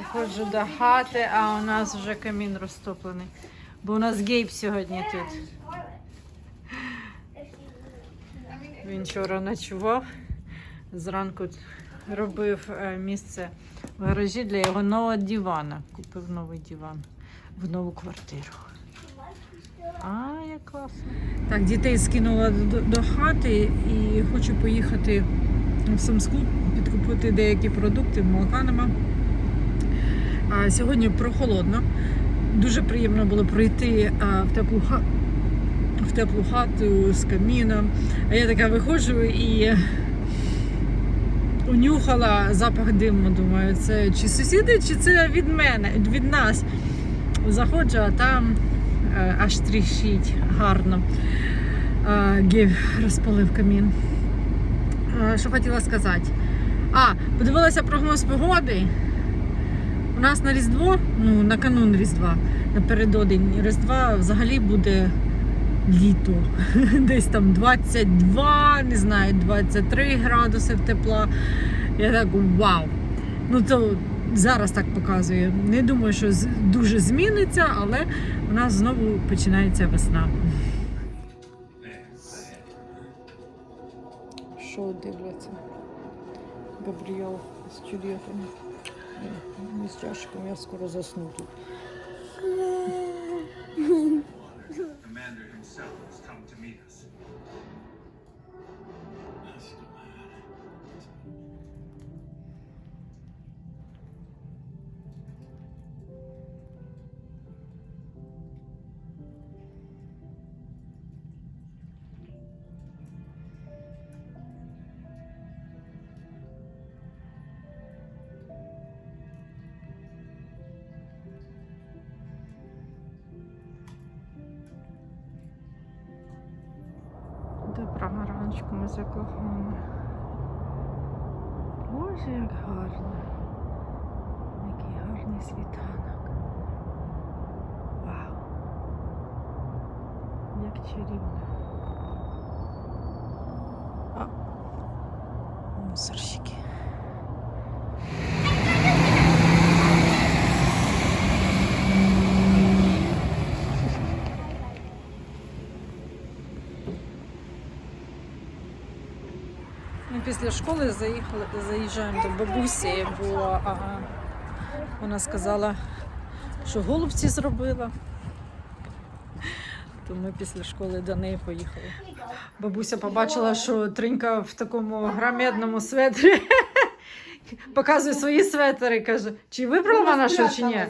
Заходжу до хати, а у нас вже камін розтоплений. Бо у нас гейб сьогодні тут. Він вчора ночував. Зранку робив е, місце в гаражі для його нового дивана. Купив новий диван в нову квартиру. А, як класно. Так, дітей скинула до, до хати і хочу поїхати в Самску, підкупити деякі продукти, молока нема. Сьогодні прохолодно. Дуже приємно було прийти а, в теплу хату. В теплу хату з каміном. А я така виходжу і унюхала запах диму. Думаю, це чи сусіди, чи це від мене, від нас. Заходжу, а там е, аж тріщить гарно. Е, Гів розпалив камін. Е, Що хотіла сказати? А, подивилася прогноз погоди. У нас на Різдво, ну на канун Різдва, напередодень Різдва взагалі буде літо. Десь там 22, не знаю, 23 градуси тепла. Я так вау. Ну то зараз так показує. Не думаю, що дуже зміниться, але у нас знову починається весна. Що дивляться? Габріел з Джульєтом. З чашком я скоро засну тут. commander himself has come to meet us. Доброго раночку ми з Оклахоми. Боже, як гарно. Який гарний світанок. Вау. Як чарівно. А. Мусорщики. Ми після школи заїхали, заїжджаємо до бабусі, бо а, вона сказала, що голубці зробила. То ми після школи до неї поїхали. Бабуся побачила, що Тринька в такому громадному светрі показує свої светри. Каже, чи вибрала вона що, чи ні?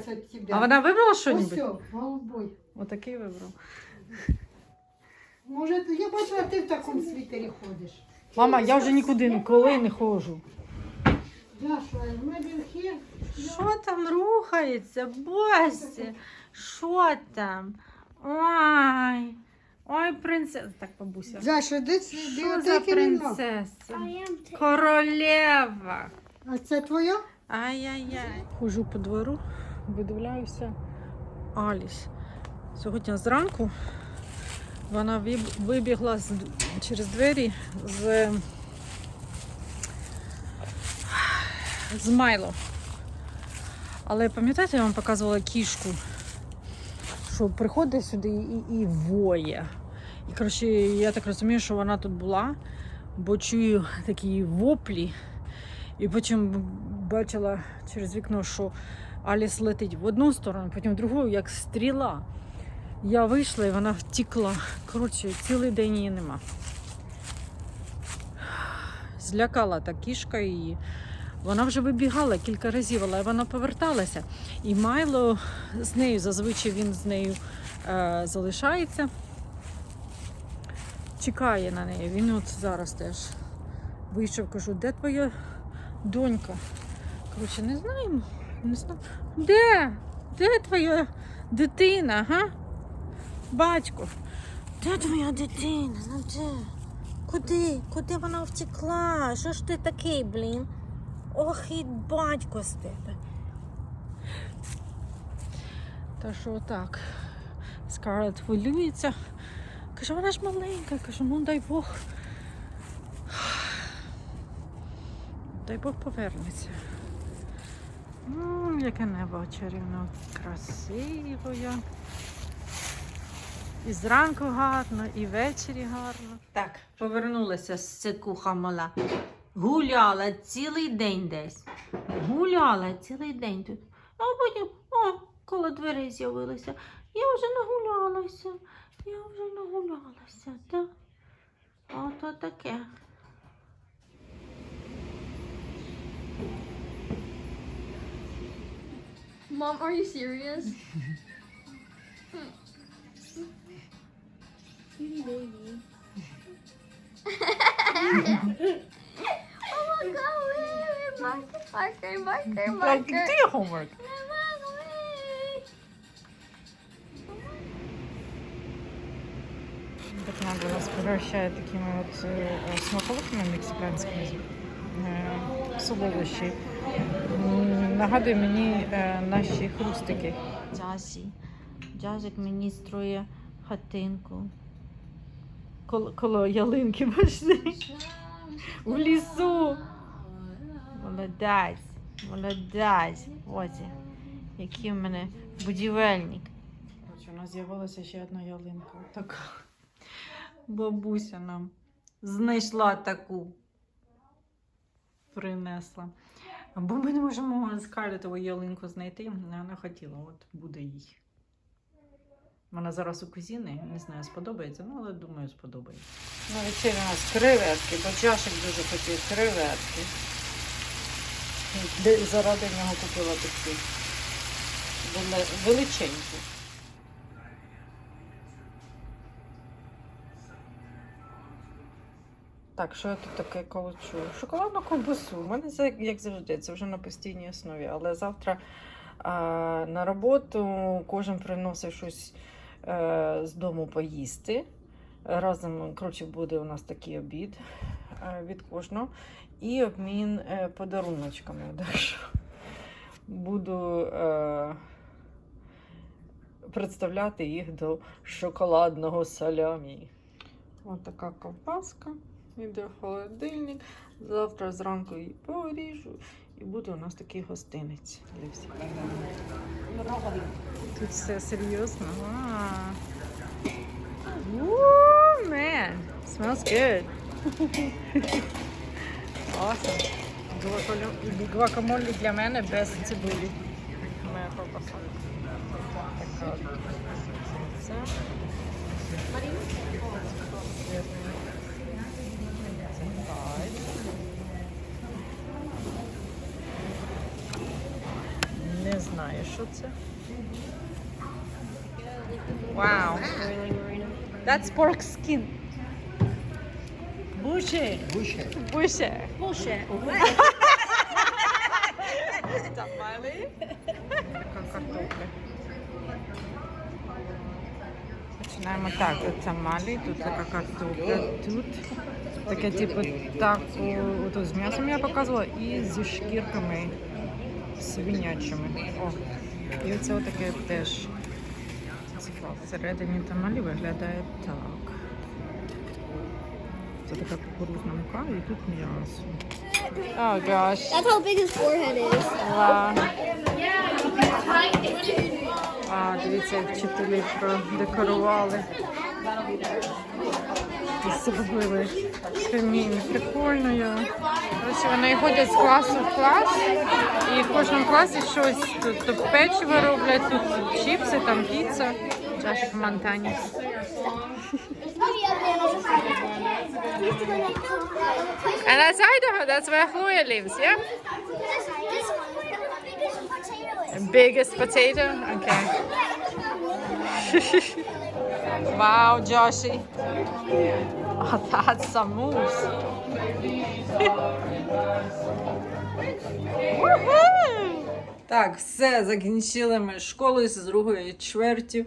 А вона вибрала щось? Ось, о, голубой. Отакий вибрав. Може, я бачила, ти в такому світері ходиш. Мама, я вже нікуди ніколи не ходжу. Що там рухається, Босі? Що там? Ой, ой, принцеса. Так, бабуся. Що за принцеса? Королева. А це твоя? Ай-яй-яй. Хожу по двору, видивляюся Аліс. Сьогодні зранку вона виб- вибігла з, через двері з, з Майло. Але пам'ятаєте, я вам показувала кішку, що приходить сюди і, і воє. І коротше, я так розумію, що вона тут була, бо чую такі воплі. І потім бачила через вікно, що Аліс летить в одну сторону, потім в другу, як стріла. Я вийшла і вона втікла. Коротше, цілий день її нема. Злякала та кішка її. Вона вже вибігала кілька разів, але вона поверталася. І Майло з нею, зазвичай він з нею е, залишається, чекає на неї. Він от зараз теж вийшов, кажу, де твоя донька? Коротше, не знаємо. Не знаю. Де? Де твоя дитина, га? Батько. Де твоя дитина? Ну де? Куди? Куди вона втекла? Що ж ти такий, блін? Ох, і батько з тебе. Та що так? Скарлет хвилюється. Каже, вона ж маленька. Кажу, ну дай Бог. Дай Бог повернеться. М, яке небо чарівно красиво. І зранку гарно, і ввечері гарно. Так, повернулася з цикуха мала. Гуляла цілий день десь. Гуляла цілий день тут. А потім, о, коло дверей з'явилася. Я вже нагулялася. Я вже нагулялася, так? Ото таке. Mom, are you serious? Marker, marker, marker, marker. Ти homework. Так надо нас пригощає такими от е, смаколиками мексиканськими е, солодощі. Нагадує мені е, наші хрустики. Джасі. Джазик мені строє хатинку. Коло, коло ялинки бачите? В лісу. Молодець, молодець. Ось який в мене будівельник. У нас з'явилася ще одна ялинка. Така. Бабуся нам знайшла таку. Принесла. Бо ми не можемо скарлетову ялинку знайти. Вона хотіла, от буде їй. Вона зараз у кузіни, не знаю, сподобається, ну, але думаю, сподобається. На вечері у нас креветки, бо чашик дуже хотів креветки. Заради нього купила такі величенькі. Так, що я тут таке колочу? Шоколадну ковбасу. У мене це як завжди, це вже на постійній основі. Але завтра а, на роботу кожен приносить щось з дому поїсти. Разом, коротше, буде у нас такий обід е, від кожного. І обмін е, подаруночками. Так що буду е, представляти їх до шоколадного салямі. Ось така ковбаска. Йде в холодильник. Завтра зранку її поріжу. І буде у нас такий гостинець для всіх. Тут все серйозно. Smells good. awesome. Гвакамолі- Гвакамолі для мене без цибулі. Моя ковбаса. Така от. Це. Не знаю, що це. Вау. That's pork skin. Буші. Буші. Bullshit. Тамали. Картопля. Починаємо так. Тут тамалі, тут така картопля, тут таке типу таку ото з м'ясом я показувала і зі шкірками свинячими. О. І оце отаке теж. Цікаво. Всередині тамалі виглядає так. Це така кукурузна мука і тут м'ясо. О, gosh. That's how big his forehead is. Вау. А, дивіться, як вчителі продекорували. І зробили камінь. Прикольно я. Коротше, вони ходять з класу в клас, і в кожному класі щось тут, тут печиво роблять, тут чіпси, там піца. Чашик в Монтані. And that's Idaho, that's where Chloe lives, yeah? Biggest potato? Okay. wow, Joshy. Oh, that's some. Woohoo! Так, все, закінчили ми школу з другої чверті.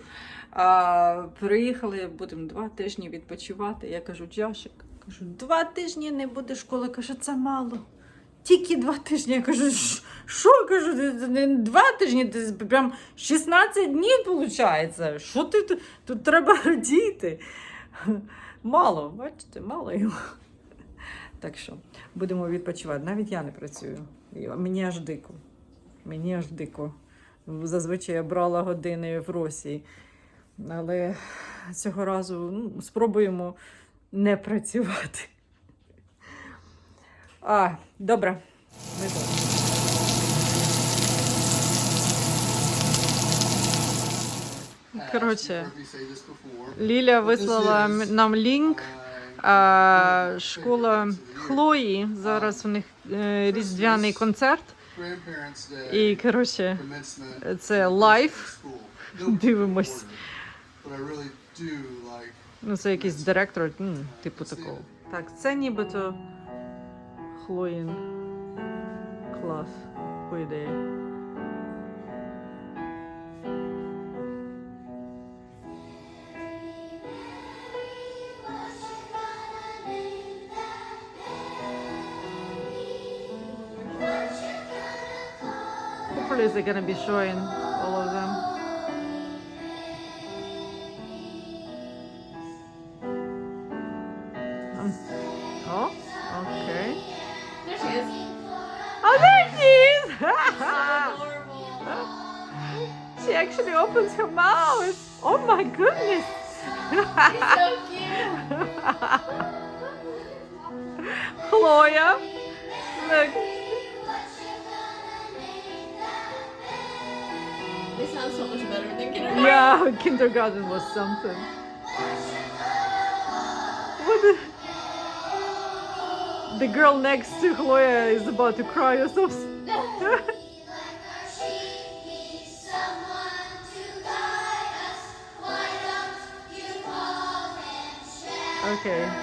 А, приїхали, будемо два тижні відпочивати. Я кажу, Джашик, кажу, два тижні не буде школи. Каже, це мало. Тільки два тижні. Я кажу, що кажу, два тижні, прям 16 днів виходить. Що ти тут? Тут треба радіти. Мало, бачите, мало його. Так що будемо відпочивати. Навіть я не працюю. Мені аж дико. Мені аж дико. Зазвичай я брала години в Росії. Але цього разу ну, спробуємо не працювати. А, добре. Ми. Коротше, Ліля вислала м- нам лінк. А, школа Хлої. Зараз у них е, різдвяний концерт. І коротше, це лайв. Дивимось. Ну, це якийсь директор, ну, типу такого. Так, це нібито Хлоїн клас, по ідеї. Hopefully they're gonna be showing Chloe, look. They sound so much better than kindergarten. Yeah, kindergarten was something. What the? The girl next to Chloe is about to cry or something. okay.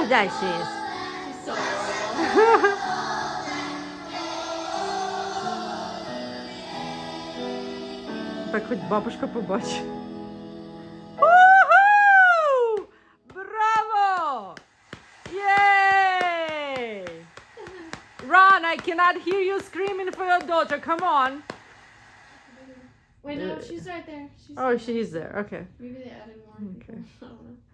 Oh, there she is. She's so adorable. Так хоч бабушка побачить. Уху! Браво! Yay! Ron, I cannot hear you screaming for your daughter. Come on. Wait, no, she's right there. She's Oh, she is there. Okay. Maybe they added more. Okay.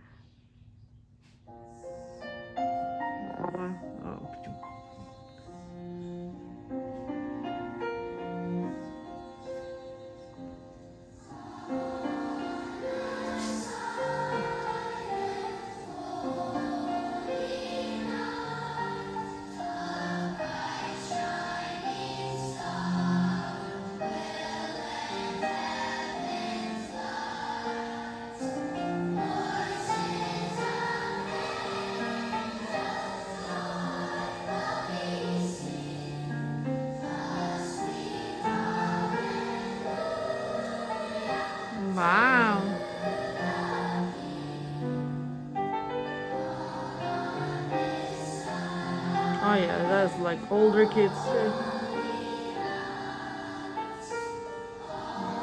Wow. Oh yeah, that's like older kids. too.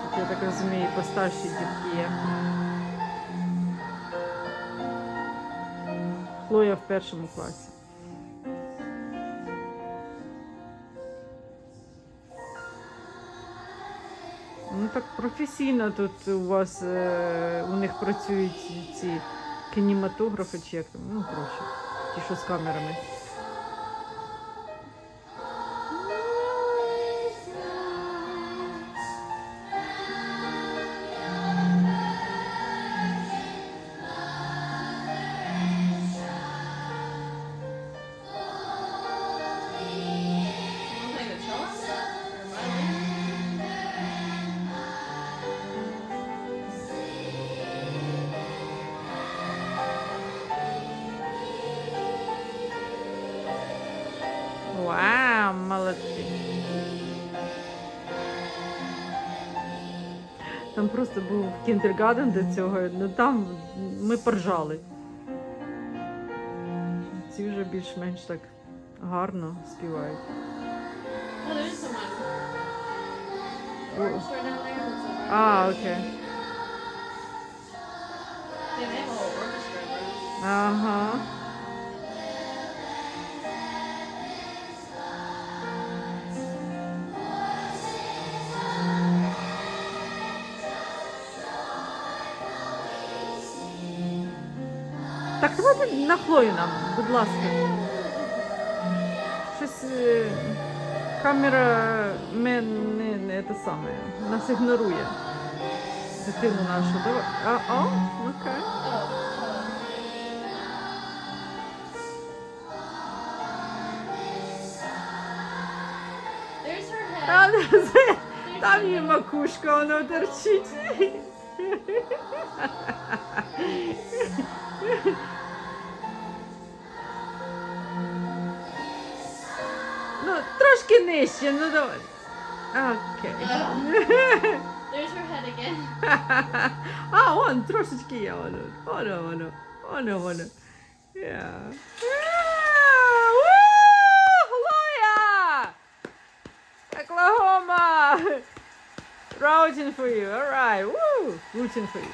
Тут, Я так розумію, і постарші дітки є. Хлоя в першому класі. Професійно тут у вас е, у них працюють ці кінематографи чи як там, ну коротше, ті, що з камерами. Молодці. Там просто був кіндергаден до цього, ну там ми поржали. Ці вже більш-менш так гарно співають. О, А, окей. Ага. Так, давайте на Хлою нам, будь ласка. Щось е, камера мен не, не те саме. Нас ігнорує. Дитину нашу. Давай. А, о, окей. Там her її макушка, воно торчить. Ну, трошки нижче, ну давай. Окей. There's her head again. А, он трошечки є, воно. Воно, воно. Воно, воно. Yeah. Yeah! Woo! Хлоя! Oklahoma! Rooting for you. All right. Woo! Rooting for you.